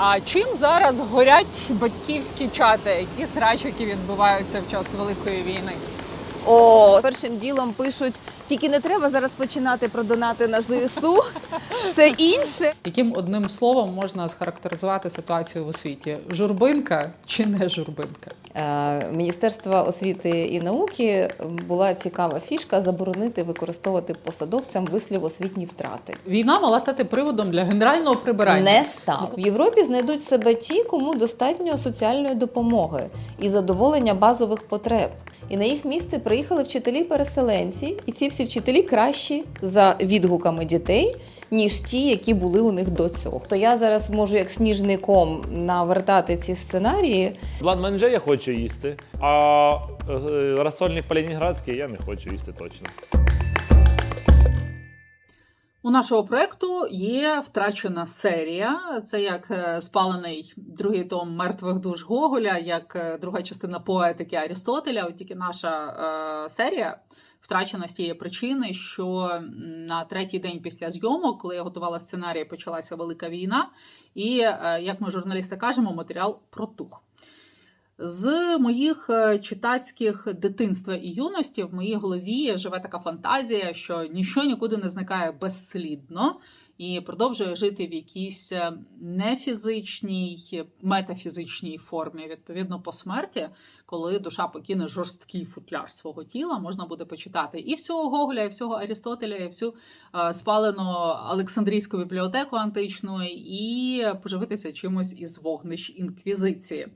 А чим зараз горять батьківські чати, які срачики відбуваються в час великої війни? О, першим ділом пишуть, тільки не треба зараз починати про донати на ЗСУ. Це інше. Яким одним словом можна схарактеризувати ситуацію в освіті? Журбинка чи не журбинка? Е, Міністерства освіти і науки була цікава фішка заборонити використовувати посадовцям вислів освітні втрати. Війна мала стати приводом для генерального прибирання. Не став в Європі знайдуть себе ті, кому достатньо соціальної допомоги і задоволення базових потреб. І на їх місце приїхали вчителі-переселенці, і ці всі вчителі кращі за відгуками дітей. Ніж ті, які були у них до цього. То я зараз можу як сніжником навертати ці сценарії. Блан-манже я хочу їсти, а е, розсольник по-ленінградськи я не хочу їсти точно. У нашого проекту є втрачена серія. Це як е, спалений другий том мертвих душ Гоголя, як е, друга частина поетики Арістотеля. От тільки наша е, серія втрачена з тієї причини, що на третій день після зйомок, коли я готувала сценарій, почалася велика війна. І е, як ми журналісти кажемо, матеріал протух. З моїх е, читацьких дитинства і юності в моїй голові живе така фантазія, що ніщо нікуди не зникає безслідно і продовжує жити в якійсь е, нефізичній, метафізичній формі. Відповідно, по смерті, коли душа покине жорсткий футляр свого тіла, можна буде почитати і всього Гоголя, і всього Арістотеля, і всю е, спалену Олександрійську бібліотеку античну, і поживитися чимось із вогнищ інквізиції.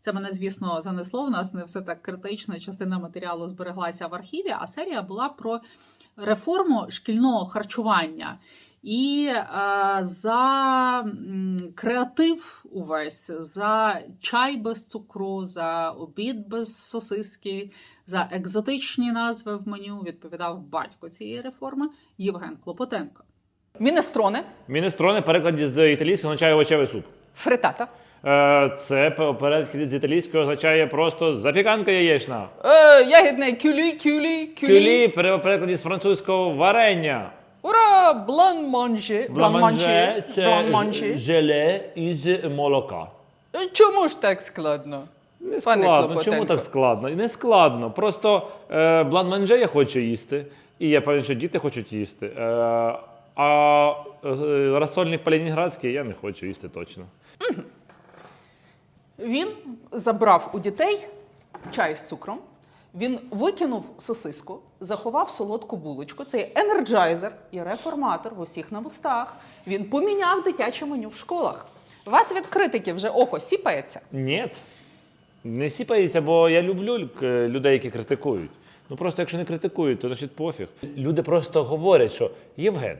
Це мене, звісно, занесло. В нас не все так критично. Частина матеріалу збереглася в архіві, а серія була про реформу шкільного харчування. І е, за креатив увесь, за чай без цукру, за обід без сосиски, за екзотичні назви в меню відповідав батько цієї реформи Євген Клопотенко. Мінестроне, Мінестроне перекладі з італійського означає овочевий суп. фритата, Е, Це переклад з італійського означає просто запіканка яєчна. е, ягідне кюлі, кюлі, кюлі. Кюлі пере- перекладі з французького варення. Ура! Блан манже, блан манже, це желе із молока. Чому ж так складно? Не складно. Чому так складно? Не складно. Просто е, блан-манже я хочу їсти, і я певен, що діти хочуть їсти. Е, а е, розсольник по-ленінградськи я не хочу їсти точно. Він забрав у дітей чай з цукром, він викинув сосиску, заховав солодку булочку. Це енерджайзер і реформатор в усіх на вустах. Він поміняв дитяче меню в школах. Вас від критики вже око сіпається. Ні. Не сіпається, бо я люблю е, людей, які критикують. Ну просто якщо не критикують, то значить пофіг. Люди просто говорять, що Євген,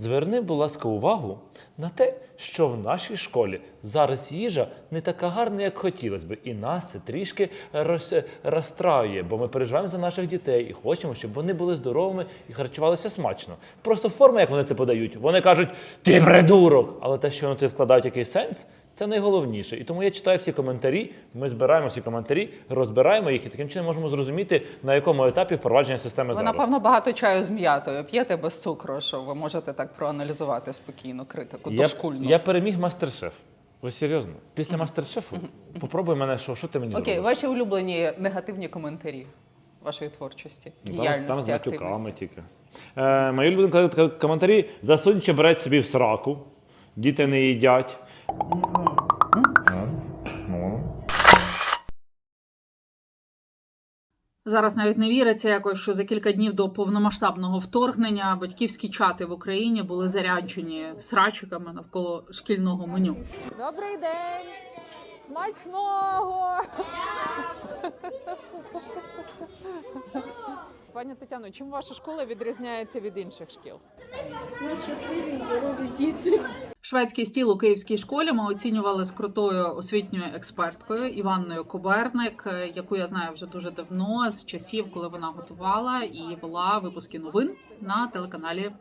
зверни, будь ласка, увагу на те, що в нашій школі зараз їжа не така гарна, як хотілося б, І нас це трішки роз, розстраює, бо ми переживаємо за наших дітей і хочемо, щоб вони були здоровими і харчувалися смачно. Просто форма, як вони це подають, вони кажуть, ти придурок! Але те, що вони вкладають якийсь сенс, це найголовніше. І тому я читаю всі коментарі. Ми збираємо всі коментарі, розбираємо їх і таким чином можемо зрозуміти, на якому етапі впровадження системи Ви, напевно, багато чаю з м'ятою п'єте без цукру, що ви можете так проаналізувати спокійно критику Я, дошкульну. я переміг мастер-шеф. Ви серйозно? Після мастер-шефу попробуй мене, що, що ти мені Окей, зробиш? ваші улюблені негативні коментарі вашої творчості, Ну, там- діяльності, там з матюками активності. тільки. Е, мої к- коментарі засунь чебрець собі в сраку, діти не їдять. Зараз навіть не віриться якось, що за кілька днів до повномасштабного вторгнення батьківські чати в Україні були заряджені срачиками навколо шкільного меню. Добрий день! Смачного! Пані Тетяно, чим ваша школа відрізняється від інших шкіл? щасливі здорові діти. Шведський стіл у київській школі ми оцінювали з крутою освітньою експерткою Іванною Коберник, е, яку я знаю вже дуже давно, з часів, коли вона готувала і вела випуски новин на телеканалі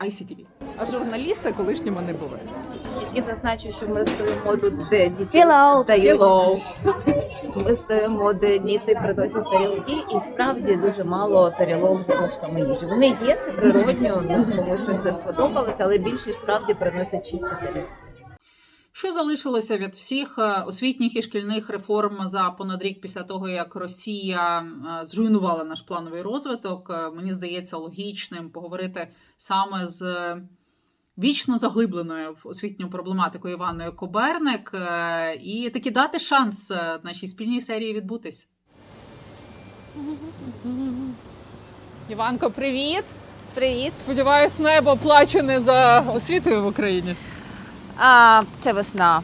ICTV. А журналісти колишніми не були. Тільки зазначу, що ми стоїмо тут, де діти дають. Ми стоїмо, де діти приносять тарілки, і справді дуже мало тарілок з ложками їжі. Вони є, це природньо, ну, тому що щось не сподобалося, але більшість справді приносять чисті тарілки. Що залишилося від всіх е, освітніх і шкільних реформ за понад рік після того, як Росія е, зруйнувала наш плановий розвиток? Е, Мені здається логічним поговорити саме з вічно заглибленою в освітню проблематику Іваною Коберник і таки дати шанс нашій спільній серії відбутись. Іванко, привіт! Привіт! Сподіваюсь, небо плаче не за освітою в Україні. А це весна.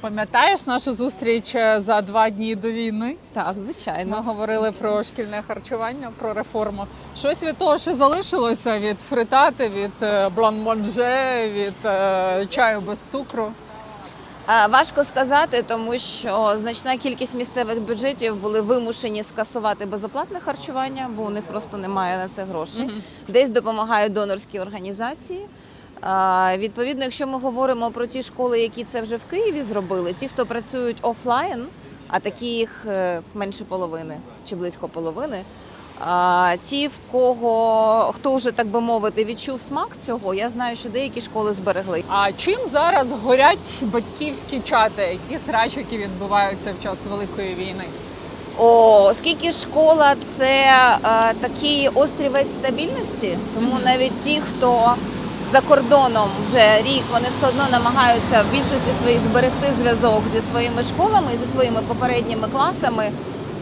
Пам'ятаєш нашу зустріч е, за два дні до війни? Так, Ми звичайно. говорили про шкільне харчування, про реформу. Щось від того ще залишилося від фритати, від е, бланмонже, від е, чаю без цукру. А, Важко сказати, тому що значна кількість місцевих бюджетів були вимушені скасувати безоплатне харчування, бо у них просто немає на це грошей. Десь допомагають донорські організації. Відповідно, якщо ми говоримо про ті школи, які це вже в Києві зробили, ті, хто працюють офлайн, а такі їх е, менше половини чи близько половини. Ті, в кого хто вже так би мовити, відчув смак цього, я знаю, що деякі школи зберегли. А чим зараз горять батьківські чати, які срачики відбуваються в час великої війни? О, оскільки школа це е, такий острівець стабільності, тому Мгм. навіть ті, хто за кордоном вже рік, вони все одно намагаються в більшості своїй зберегти зв'язок зі своїми школами, зі своїми попередніми класами,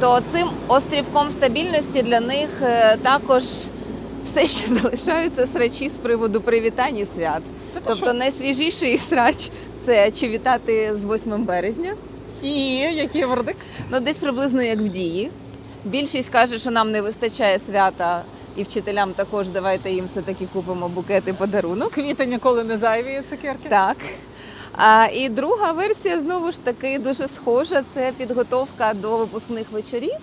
то цим острівком стабільності для них е, також все ще залишаються срачі з приводу привітань і свят. Та то Тобто що? найсвіжіший їх срач це чи вітати з 8 березня. І який вердикт? Ну, десь приблизно як в дії. Більшість каже, що нам не вистачає свята, і вчителям також давайте їм все-таки купимо букети подарунок. Квіти ніколи не зайві цукерки. Так. А, і друга версія знову ж таки дуже схожа. Це підготовка до випускних вечорів.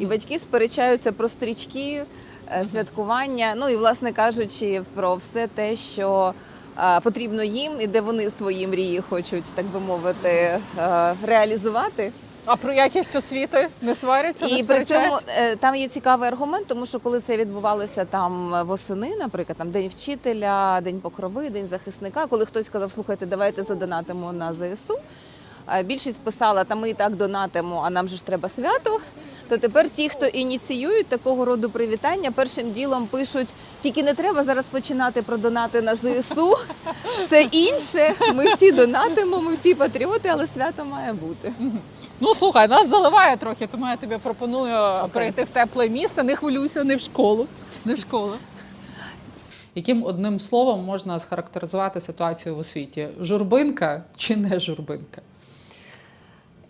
І батьки сперечаються про стрічки, е, святкування. Ну і, власне кажучи, про все те, що е, потрібно їм, і де вони свої мрії хочуть, так би мовити, е, реалізувати. А про якість освіти не сваряться, не І при цьому е, там є цікавий аргумент, тому що коли це відбувалося там восени, наприклад, там день вчителя, день покрови, день захисника, коли хтось сказав, слухайте, давайте задонатимо на ЗСУ. Більшість писала, та ми і так донатимо, а нам же ж треба свято. То тепер ті, хто ініціюють такого роду привітання, першим ділом пишуть: тільки не треба зараз починати про донати на ЗСУ. Це інше. Ми всі донатимо, ми всі патріоти, але свято має бути. Ну слухай, нас заливає трохи, тому я тобі пропоную перейти в тепле місце. Не хвилюйся, не в школу. Не в школу. Яким одним словом можна схарактеризувати ситуацію в освіті? Журбинка чи не журбинка?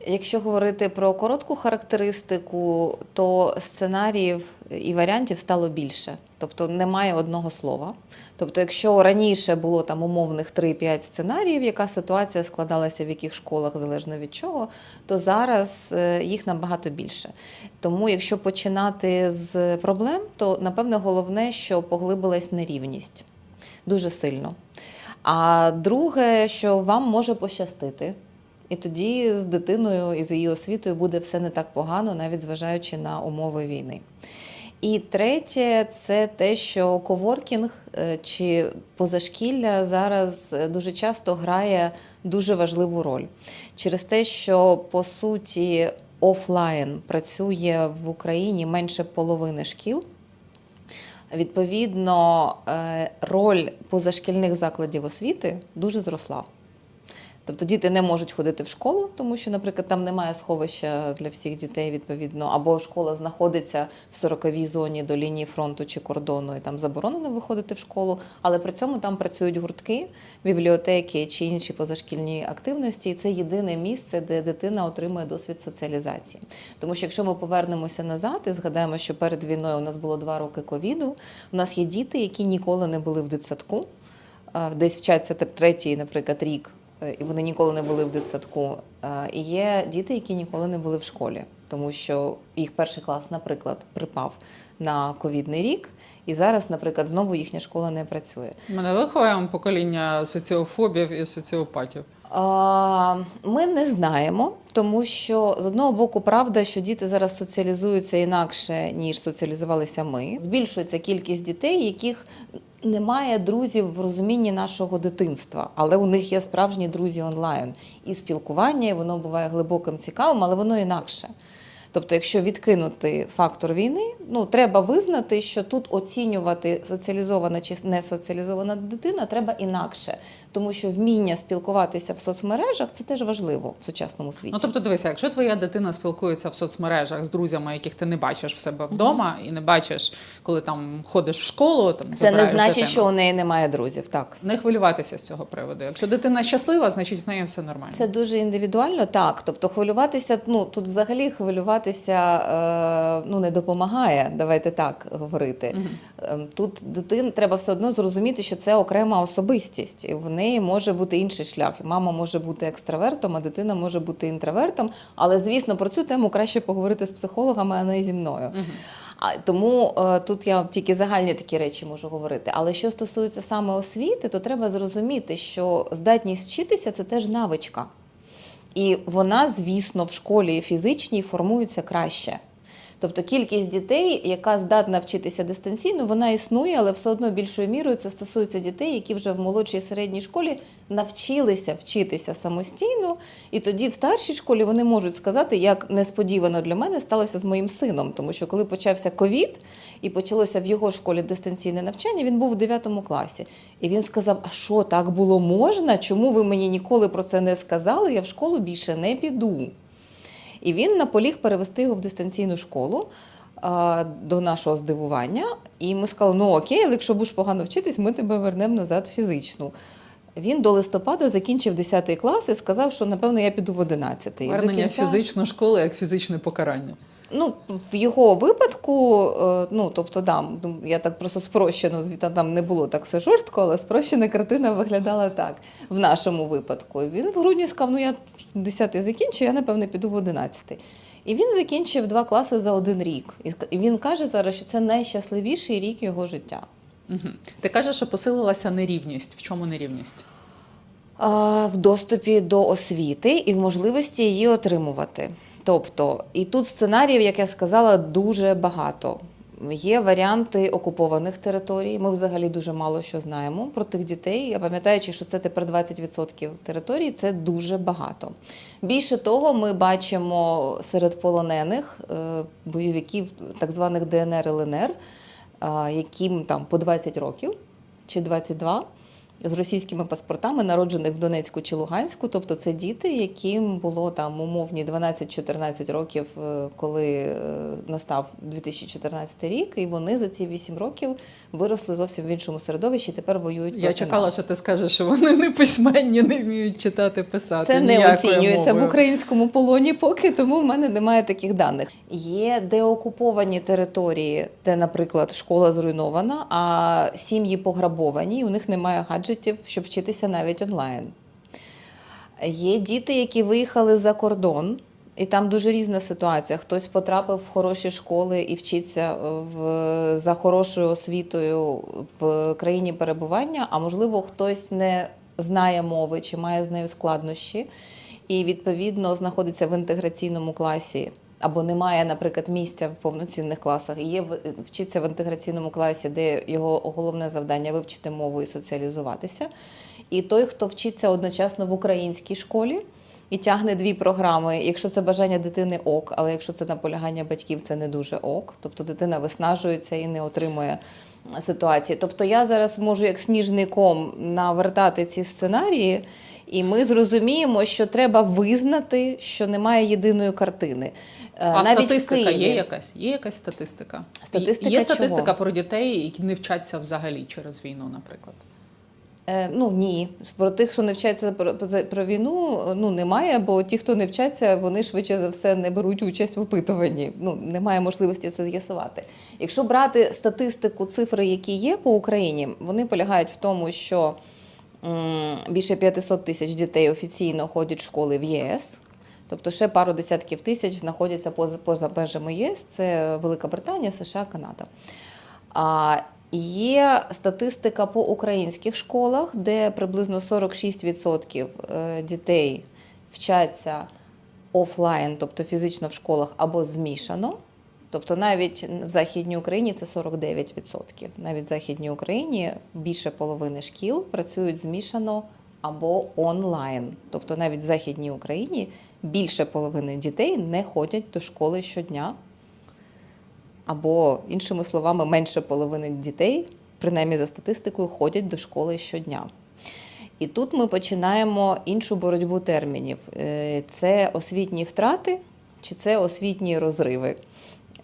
Якщо говорити про коротку характеристику, то сценаріїв і варіантів стало більше. Тобто немає одного слова. Тобто, якщо раніше було там умовних 3-5 сценаріїв, яка ситуація складалася в яких школах залежно від чого, то зараз е, їх набагато більше. Тому, якщо починати з проблем, то напевне головне, що поглибилась нерівність дуже сильно. А друге, що вам може пощастити. І тоді з дитиною і з її освітою буде все не так погано, навіть зважаючи на умови війни. І третє, це те, що коворкінг е, чи позашкілля зараз е, дуже часто грає дуже важливу роль через те, що по суті офлайн працює в Україні менше половини шкіл. Відповідно, е, роль позашкільних закладів освіти дуже зросла. Тобто діти не можуть ходити в школу, тому що, наприклад, там немає сховища для всіх дітей, відповідно, або школа знаходиться в 40-й зоні до лінії фронту чи кордону, і там заборонено виходити в школу, але при цьому там працюють гуртки, бібліотеки чи інші позашкільні активності. І це єдине місце, де дитина отримує досвід соціалізації. Тому що якщо ми повернемося назад і згадаємо, що перед війною у нас було два роки ковіду, у нас є діти, які ніколи не були в дитсадку, десь вчаться тр- третій, наприклад, рік і вони ніколи не були в дитсадку. Е, І є діти, які ніколи не були в школі, тому що їх перший клас, наприклад, припав на ковідний рік, і зараз, наприклад, знову їхня школа не працює. Ми не виховуємо покоління соціофобів і соціопатів. Ми не знаємо, тому що з одного боку правда, що діти зараз соціалізуються інакше, ніж соціалізувалися ми. Збільшується кількість дітей, яких немає друзів в розумінні нашого дитинства, але у них є справжні друзі онлайн. І спілкування, і воно буває глибоким, цікавим, але воно інакше. Тобто, якщо відкинути фактор війни, ну треба визнати, що тут оцінювати соціалізована чи не соціалізована дитина треба інакше, тому що вміння спілкуватися в соцмережах це теж важливо в сучасному світі. Ну тобто, дивися, якщо твоя дитина спілкується в соцмережах з друзями, яких ти не бачиш в себе вдома, і не бачиш, коли там ходиш в школу, там це не значить, дитину. що у неї немає друзів. Так. не хвилюватися з цього приводу. Якщо дитина щаслива, значить в неї все нормально. Це дуже індивідуально, так. Тобто хвилюватися, ну тут взагалі хвилюватися е, ну, не допомагає, давайте так говорити. Ем, Тут дитин треба все одно зрозуміти, що це окрема особистість, і в неї може бути інший шлях. Мама може бути екстравертом, а дитина може бути інтровертом. Але звісно, про цю тему краще поговорити з психологами, а не зі мною. Мгм. А тому е, тут я тільки загальні такі речі можу говорити. Але що стосується саме освіти, то треба зрозуміти, що здатність вчитися це теж навичка. І вона, звісно, в школі фізичній формується краще. Тобто кількість дітей, яка здатна вчитися дистанційно, вона існує, але все одно більшою мірою це стосується дітей, які вже в молодшій середній школі навчилися вчитися самостійно, і тоді в старшій школі вони можуть сказати, як несподівано для мене сталося з моїм сином. Тому що коли почався ковід і почалося в його школі дистанційне навчання, він був в 9 класі. І він сказав: А що так було можна? Чому ви мені ніколи про це не сказали? Я в школу більше не піду. І він наполіг перевести його в дистанційну школу до нашого здивування. І ми сказали: ну окей, але якщо будеш погано вчитись, ми тебе вернемо назад фізичну. Він до листопада закінчив 10 клас і сказав, що напевно я піду в 11. І Вернення кінця- фізичну школу як фізичне покарання. Ну, в його випадку, е, ну тобто, да, ну, я так просто спрощено, звіта там не було так все жорстко, але спрощена картина виглядала так в нашому випадку. Він в грудні сказав, ну я 10 закінчу, я напевне піду в 11. І він закінчив два класи за один рік. І він каже зараз, що це найщасливіший рік його життя. Угу. Ти кажеш, що посилилася нерівність. В чому нерівність? А, в доступі до освіти і в можливості її отримувати. Тобто, і тут сценаріїв, як я сказала, дуже багато. Є варіанти окупованих територій. Ми взагалі дуже мало що знаємо про тих дітей. Я пам'ятаючи, що це тепер 20% території, це дуже багато. Більше того, ми бачимо серед полонених е, бойовиків так званих ДНР ЛНР, яким там по 20 років чи 22 з російськими паспортами, народжених в Донецьку чи Луганську. Тобто це діти, яким було там умовні 12-14 років, е, коли е, настав 2014 рік, і вони за ці 8 років виросли зовсім в іншому середовищі. і Тепер воюють. Я чекала, нас. що ти скажеш, що вони не письменні, не вміють читати, писати. Це не оцінюється в українському полоні поки, тому в мене немає таких даних. Є деокуповані території, де, наприклад, школа зруйнована, а сім'ї пограбовані, і у них немає гаджетів, щоб вчитися навіть онлайн. Є діти, які виїхали за кордон. І там дуже різна ситуація. Хтось потрапив в хороші школи і вчиться в, за хорошою освітою в країні перебування, а можливо, хтось не знає мови чи має з нею складнощі, і відповідно знаходиться в інтеграційному класі. Або немає, наприклад, місця в повноцінних класах, і є вчиться в інтеграційному класі, де його головне завдання вивчити мову і соціалізуватися. І той, хто вчиться одночасно в українській школі і тягне дві програми. Якщо це бажання дитини ок, але якщо це наполягання батьків, це не дуже ок. Тобто дитина виснажується і не отримує ситуації. Тобто я зараз можу як сніжний ком навертати ці сценарії. І ми зрозуміємо, що треба визнати, що немає єдиної картини. Е, А Навіть статистика є якась? Є якась статистика? Статистика є статистика чого? про дітей, які не вчаться взагалі через війну, наприклад. Е, ну ні, про тих, що не вчаться про, про, війну, ну немає, бо ті, хто не вчаться, вони швидше за все не беруть участь в опитуванні. Ну немає можливості це з'ясувати. Якщо брати статистику, цифри, які є по Україні, вони полягають в тому, що більше 500 тисяч дітей офіційно ходять в школи в ЄС. Тобто ще пару десятків тисяч знаходяться поза, поза межами ЄС. Це Велика Британія, США, Канада. А Є статистика по українських школах, де приблизно 46% е, дітей вчаться офлайн, тобто фізично в школах або змішано. Тобто навіть в Західній Україні це 49%. Навіть в Західній Україні більше половини шкіл працюють змішано або онлайн. Тобто навіть в Західній Україні більше половини дітей не ходять до школи щодня. Або, іншими словами, менше половини дітей, принаймні за статистикою, ходять до школи щодня. І тут ми починаємо іншу боротьбу термінів: Е, це освітні втрати чи це освітні розриви.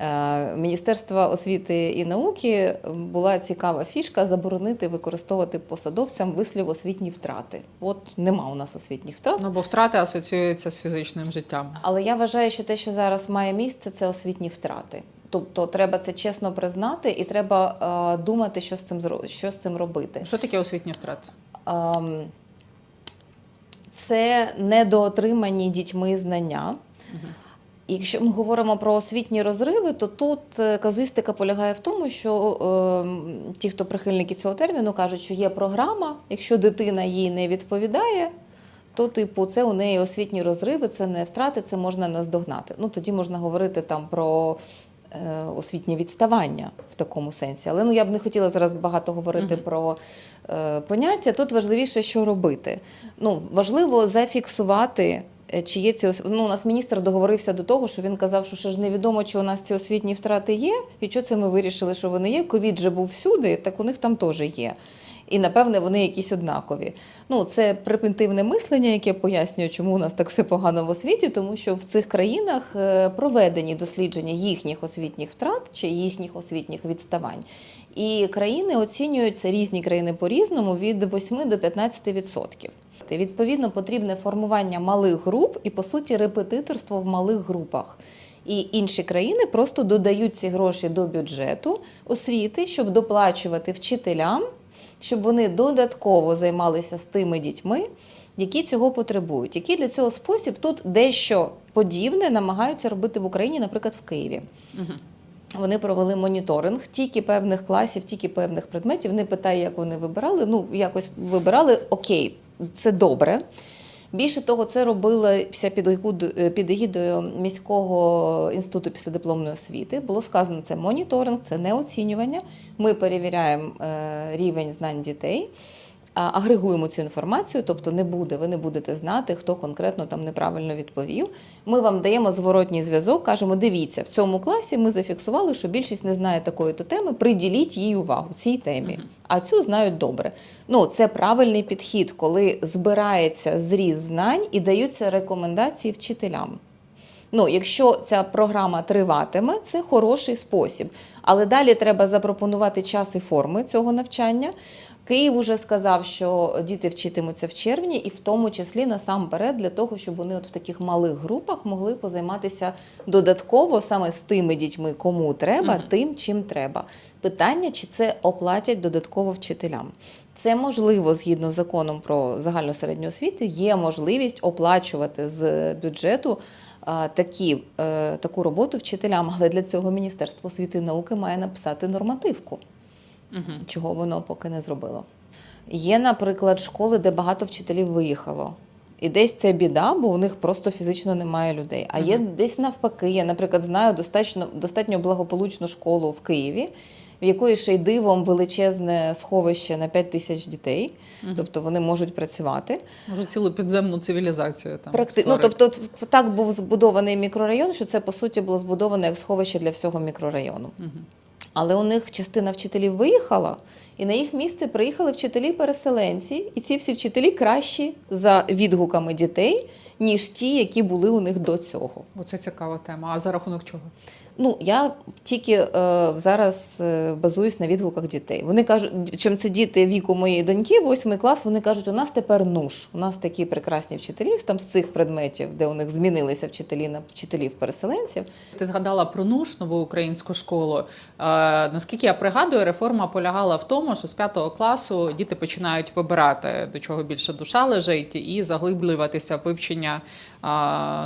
Е, Міністерства освіти і науки була цікава фішка заборонити використовувати посадовцям вислів освітні втрати. От нема у нас освітніх втрат. Ну бо втрати асоціюються з фізичним життям. Але я вважаю, що те, що зараз має місце, це освітні втрати. Тобто треба це чесно признати, і треба е, думати, що з цим що з цим робити. Що таке освітні втрати? Ем, це недоотримані дітьми знання. І Якщо ми говоримо про освітні розриви, то тут е, казуїстика полягає в тому, що ем, ті, хто прихильники цього терміну, кажуть, що є програма, якщо дитина їй не відповідає, то, типу, це у неї освітні розриви, це не втрати, це можна наздогнати. Ну тоді можна говорити там про е, освітнє відставання в такому сенсі. Але ну я б не хотіла зараз багато говорити Мгм. про е, поняття. Тут важливіше, що робити. Ну важливо зафіксувати. Е, Чи є ці ну, у нас міністр договорився до того, що він казав, що ще ж невідомо, чи у нас ці освітні втрати є, і що це ми вирішили, що вони є. Ковід же був всюди, так у них там теж є. І напевне вони якісь однакові. Ну, це превентивне мислення, яке пояснює, чому у нас так все погано в освіті, тому що в цих країнах е, проведені дослідження їхніх освітніх втрат чи їхніх освітніх відставань. І країни оцінюються різні країни по-різному від 8 до 15 відсотків. Відповідно, потрібне формування малих груп і, по суті, репетиторство в малих групах. І інші країни просто додають ці гроші до бюджету освіти, щоб доплачувати вчителям, щоб вони додатково займалися з тими дітьми, які цього потребують. Який для цього спосіб тут дещо подібне намагаються робити в Україні, наприклад, в Києві. Угу. Вони провели моніторинг тільки певних класів, тільки певних предметів. Не питаю, як вони вибирали. Ну, якось вибирали окей, це добре. Більше того, це робилося егідою- під егідою міського інституту післядипломної освіти. Було сказано, це моніторинг, це не оцінювання. Ми перевіряємо е, рівень знань дітей. Агрегуємо цю інформацію, тобто не буде, ви не будете знати, хто конкретно там неправильно відповів. Ми вам даємо зворотній зв'язок, кажемо: дивіться, в цьому класі ми зафіксували, що більшість не знає такої то теми. Приділіть їй увагу цій темі. А цю знають добре. Ну це правильний підхід, коли збирається зріз знань і даються рекомендації вчителям. Ну, якщо ця програма триватиме, це хороший спосіб. Але далі треба запропонувати час і форми цього навчання. Київ уже сказав, що діти вчитимуться в червні, і в тому числі насамперед для того, щоб вони от в таких малих групах могли позайматися додатково саме з тими дітьми, кому треба, Мгм. тим, чим треба. Питання, чи це оплатять додатково вчителям. Це можливо згідно з законом про загальну середню освіту, є можливість оплачувати з бюджету такі, е, таку роботу вчителям, але для цього Міністерство освіти і науки має написати нормативку Угу. чого воно поки не зробило. Є, наприклад, школи, де багато вчителів виїхало. І десь це біда, бо у них просто фізично немає людей. А є Мгм. десь навпаки. Я, наприклад, знаю достатньо, достатньо благополучну школу в Києві, в якої ще й дивом величезне сховище на 5 тисяч дітей, Мгм. тобто вони можуть працювати. Може цілу підземну цивілізацію там. Практи... Ну, тобто, так був збудований мікрорайон, що це по суті було збудовано як сховище для всього мікрорайону. Мгм. Але у них частина вчителів виїхала, і на їх місце приїхали вчителі-переселенці, і ці всі вчителі кращі за відгуками дітей, ніж ті, які були у них до цього. Оце цікава тема. А за рахунок чого? Ну я тільки е, зараз е, базуюсь на відгуках дітей. Вони кажуть, чим це діти віку моєї доньки, восьмий клас. Вони кажуть, у нас тепер нуж. У нас такі прекрасні вчителі там з цих предметів, де у них змінилися вчителі на вчителів-переселенців. Ти згадала про НУШ, нову українську школу. Е, наскільки я пригадую, реформа полягала в тому, що з п'ятого класу діти починають вибирати, до чого більше душа лежить, і заглиблюватися в вивчення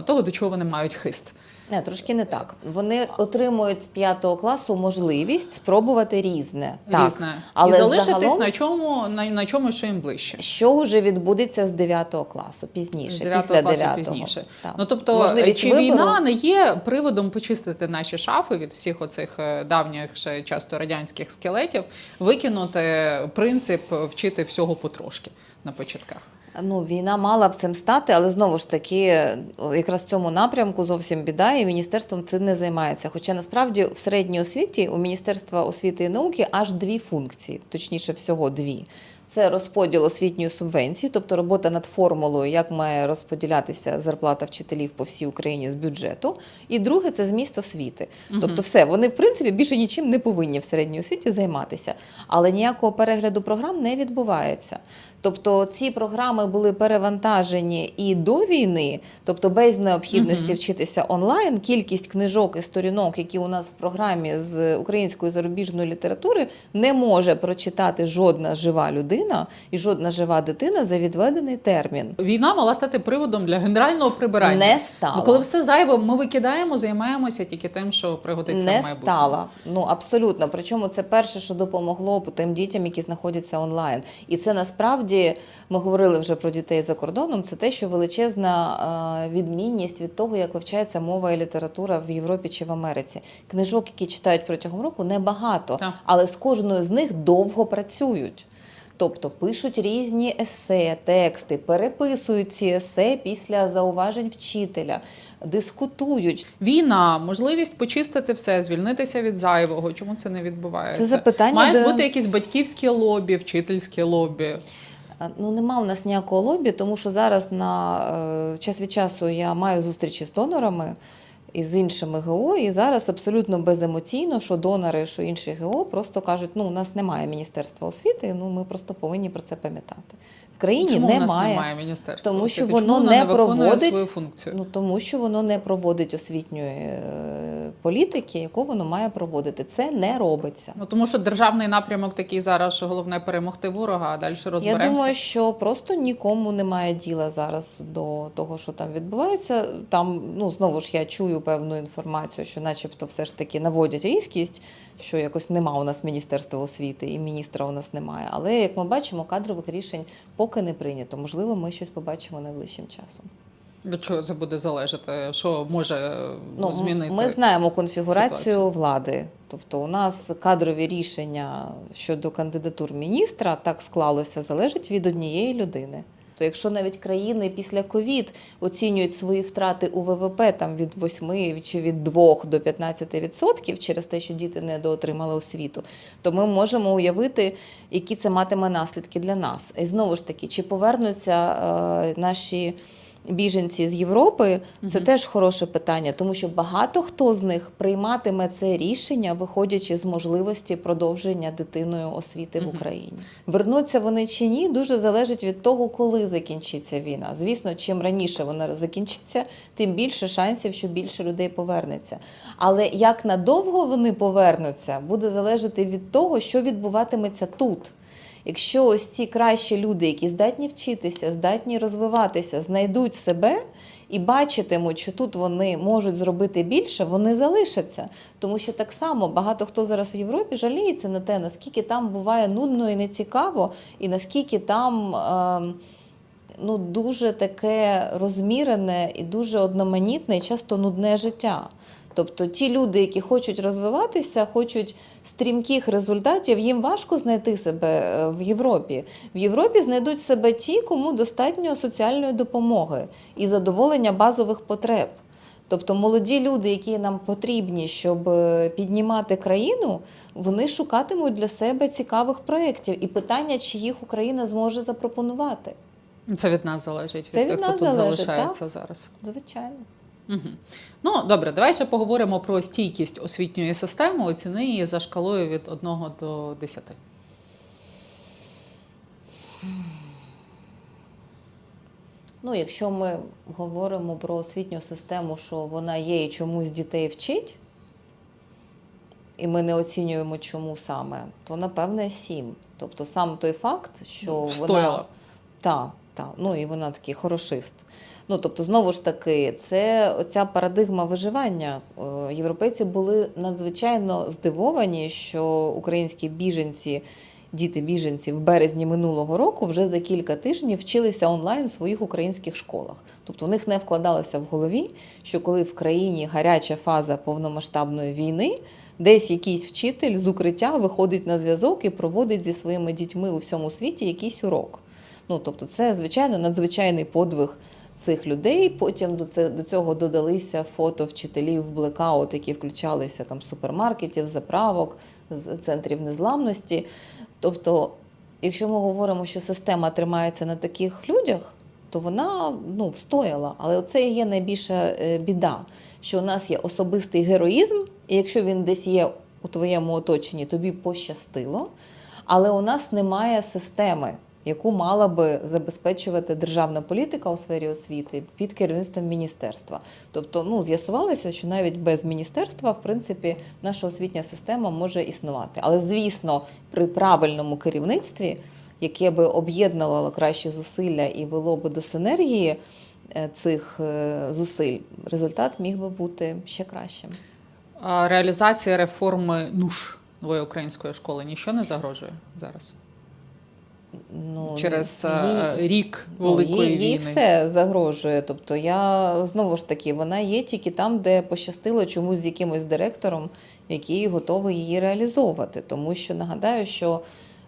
того, до чого вони мають хист. Не, трошки не так. Вони отримують з п'ятого класу можливість спробувати різне. Так. Різне. але і залишитись загалом- на чому, на, на чому, що їм ближче. Що вже відбудеться з 9 класу пізніше, З 9 після класу 9 пізніше. Так. Ну тобто, Можливість чи вибору. війна не є приводом почистити наші шафи від всіх оцих е, давніх ще часто радянських скелетів, викинути принцип вчити всього потрошки на початках. Ну, війна мала б цим стати, але знову ж таки, якраз в цьому напрямку зовсім біда, і міністерством цим не займається. Хоча насправді в середній освіті у Міністерства освіти і науки аж дві функції, точніше всього дві. Це розподіл освітньої субвенції, тобто робота над формулою, як має розподілятися зарплата вчителів по всій Україні з бюджету. І друге це зміст освіти. Тобто, все вони в принципі більше нічим не повинні в середній освіті займатися, але ніякого перегляду програм не відбувається. Тобто ці програми були перевантажені і до війни, тобто без необхідності Мгм. вчитися онлайн. Кількість книжок і сторінок, які у нас в програмі з української зарубіжної літератури, не може прочитати жодна жива людина і жодна жива дитина за відведений термін. Війна мала стати приводом для генерального прибирання. Не стала. Ну, коли все зайве, ми викидаємо, займаємося тільки тим, що пригодиться не в майбутньому. стала. Ну абсолютно. Причому це перше, що допомогло тим дітям, які знаходяться онлайн. І це насправді ми говорили вже про дітей за кордоном. Це те, що величезна е, відмінність від того, як вивчається мова і література в Європі чи в Америці. Книжок, які читають протягом року, небагато, Так. але з кожною з них довго працюють. Тобто пишуть різні есе, тексти, переписують ці есе після зауважень вчителя, дискутують. Війна, можливість почистити все, звільнитися від зайвого. Чому це не відбувається? Це запитання Має до- бути якісь батьківське лобі, вчительське лобі. Ну, нема у нас ніякого лобі, тому що зараз на е, час від часу я маю зустрічі з донорами і з іншими ГО, і зараз абсолютно беземоційно, що донори, що інші ГО просто кажуть, ну у нас немає міністерства освіти, ну ми просто повинні про це пам'ятати. Країні Чому немає. у нас немає міністерства? Тому що? Чому воно воно не проводить- свою функцію. Ну тому що воно не проводить освітньої е, політики, яку воно має проводити. Це не робиться. Ну тому що державний напрямок такий зараз, що головне перемогти ворога, а далі розберемося. Я думаю, що просто нікому немає діла зараз до того, що там відбувається. Там, ну знову ж я чую певну інформацію, що, начебто, все ж таки наводять різкість, що якось нема у нас міністерства освіти і міністра у нас немає. Але як ми бачимо, кадрових рішень поки не прийнято. Можливо, ми щось побачимо найближчим часом. Від чого це буде залежати? Що може е, Ну, змінити? Ми знаємо конфігурацію ситуацію? влади. Тобто, у нас кадрові рішення щодо кандидатур міністра так склалося, залежить від однієї людини. То якщо навіть країни після ковід оцінюють свої втрати у ВВП там від 8 чи від 2 до 15 відсотків через те, що діти недоотримали освіту, то ми можемо уявити, які це матиме наслідки для нас. І знову ж таки, чи повернуться е, наші біженці з Європи, це Мгм. теж хороше питання, тому що багато хто з них прийматиме це рішення, виходячи з можливості продовження дитиною освіти в Україні. Вернуться вони чи ні, дуже залежить від того, коли закінчиться війна. Звісно, чим раніше вона закінчиться, тим більше шансів, що більше людей повернеться. Але як надовго вони повернуться, буде залежати від того, що відбуватиметься тут. Якщо ось ці кращі люди, які здатні вчитися, здатні розвиватися, знайдуть себе і бачитимуть, що тут вони можуть зробити більше, вони залишаться. Тому що так само багато хто зараз в Європі жаліється на те, наскільки там буває нудно і нецікаво, і наскільки там. ем, Ну, дуже таке розмірене і дуже одноманітне і часто нудне життя. Тобто ті люди, які хочуть розвиватися, хочуть стрімких результатів, їм важко знайти себе е, в Європі. В Європі знайдуть себе ті, кому достатньо соціальної допомоги і задоволення базових потреб. Тобто молоді люди, які нам потрібні, щоб е, піднімати країну, вони шукатимуть для себе цікавих проєктів. І питання, чи їх Україна зможе запропонувати. Це від нас залежить, від Це тих, від хто тут залежить, залишається зараз. Звичайно. Угу. Ну добре, давай ще поговоримо про стійкість освітньої системи. Оціни її за шкалою від 1 до 10. Ну, якщо ми говоримо про освітню систему, що вона є і чомусь дітей вчить, і ми не оцінюємо, чому саме, то напевне сім. Тобто сам той факт, що вона Встояла. Так, так. Ну і вона такий хорошист. Ну тобто, знову ж таки, це оця парадигма виживання. Е, Європейці були надзвичайно здивовані, що українські біженці, діти біженці в березні минулого року вже за кілька тижнів вчилися онлайн в своїх українських школах. Тобто, у них не вкладалося в голові, що коли в країні гаряча фаза повномасштабної війни. Десь якийсь вчитель з укриття виходить на зв'язок і проводить зі своїми дітьми у всьому світі якийсь урок. Ну тобто, це звичайно надзвичайний подвиг цих людей. Потім до це до цього додалися фото вчителів блекаут, які включалися там супермаркетів, заправок, з центрів незламності. Тобто, якщо ми говоримо, що система тримається на таких людях, то вона ну, встояла. Але це є найбільша е, біда, що у нас є особистий героїзм, і якщо він десь є у твоєму оточенні, тобі пощастило, але у нас немає системи, яку мала би забезпечувати державна політика у сфері освіти під керівництвом міністерства. Тобто, ну з'ясувалося, що навіть без міністерства, в принципі, наша освітня система може існувати. Але звісно, при правильному керівництві, яке би об'єднувало кращі зусилля і вело би до синергії е, цих е, зусиль, результат міг би бути ще кращим. Реалізація реформи НУШ нової української школи нічого не загрожує зараз Ну, через їй- е, рік Ну, великої їй, їй війни. все загрожує. Тобто я знову ж таки, вона є тільки там, де пощастило чомусь з якимось директором, який готовий її реалізовувати. Тому що нагадаю, що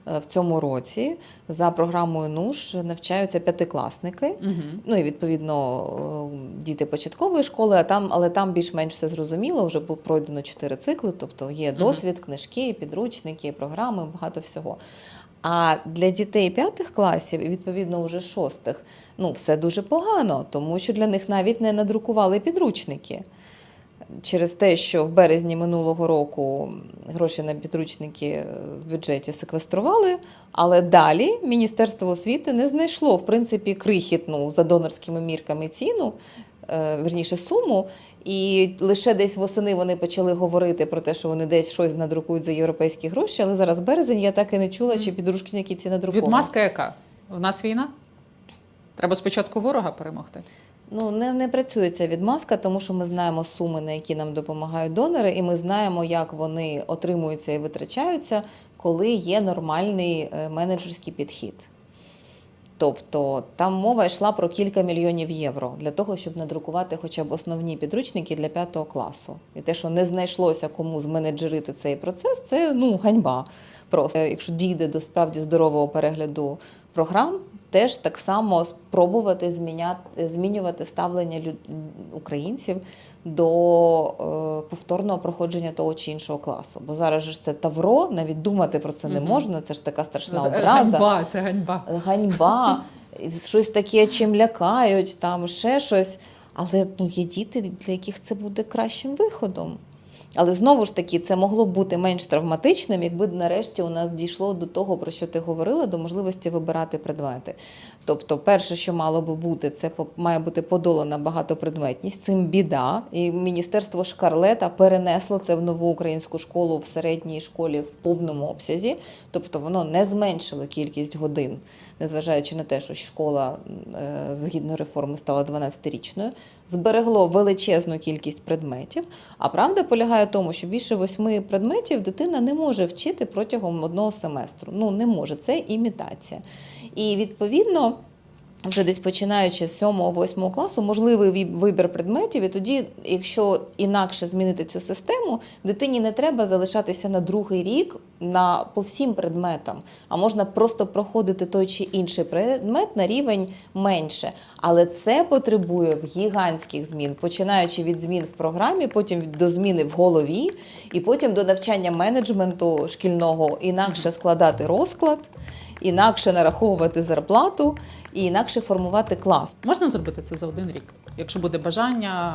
е, в цьому році за програмою НУШ навчаються п'ятикласники. Угу. Ну і відповідно е, діти початкової школи, а там, але там більш-менш все зрозуміло. Вже було пройдено чотири цикли, тобто є досвід, книжки, підручники, програми, багато всього. А для дітей п'ятих класів і відповідно вже шостих, ну все дуже погано, тому що для них навіть не надрукували підручники. Через те, що в березні минулого року гроші на підручники в бюджеті секвестрували, але далі Міністерство освіти не знайшло в принципі крихітну за донорськими мірками ціну, е, верніше суму. І лише десь восени вони почали говорити про те, що вони десь щось надрукують за європейські гроші. Але зараз березень я так і не чула, чи підручники ці надруковані. Відмазка яка? У нас війна? Треба спочатку ворога перемогти. Ну не, не працює ця відмазка, тому що ми знаємо суми, на які нам допомагають донори, і ми знаємо, як вони отримуються і витрачаються, коли є нормальний е, менеджерський підхід. Тобто там мова йшла про кілька мільйонів євро для того, щоб надрукувати хоча б основні підручники для п'ятого класу. І те, що не знайшлося кому зменеджерити цей процес, це ну ганьба. Просто якщо дійде до справді здорового перегляду програм, теж так само спробувати зміняти, змінювати ставлення люд, українців до е, повторного проходження того чи іншого класу. Бо зараз же ж це тавро, навіть думати про це не можна. Це ж така страшна З- образа Ганьба, це ганьба. ганьба, щось таке, чим лякають, там ще щось. Але ну, є діти, для яких це буде кращим виходом. Але знову ж таки, це могло бути менш травматичним, якби нарешті у нас дійшло до того, про що ти говорила, до можливості вибирати предмети. Тобто, перше, що мало би бути, це має бути подолана багатопредметність. Цим біда. І міністерство Шкарлета перенесло це в нову українську школу в середній школі в повному обсязі. Тобто воно не зменшило кількість годин, незважаючи на те, що школа е, згідно реформи стала 12-річною, зберегло величезну кількість предметів. А правда полягає в тому, що більше восьми предметів дитина не може вчити протягом одного семестру. Ну не може, це імітація. І відповідно. Вже десь починаючи з 7-8 класу, можливий вибір предметів, і тоді, якщо інакше змінити цю систему, дитині не треба залишатися на другий рік на по всім предметам, а можна просто проходити той чи інший предмет на рівень менше. Але це потребує гігантських змін, починаючи від змін в програмі, потім до зміни в голові, і потім до навчання менеджменту шкільного інакше складати розклад, інакше нараховувати зарплату і інакше формувати клас. Можна зробити це за один рік, якщо буде бажання,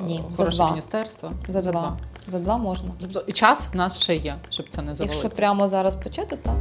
е, Ні, за хороше два. міністерство. За, два. За два можна. Тобто час в нас ще є, щоб це не завалити. Якщо прямо зараз почати, так.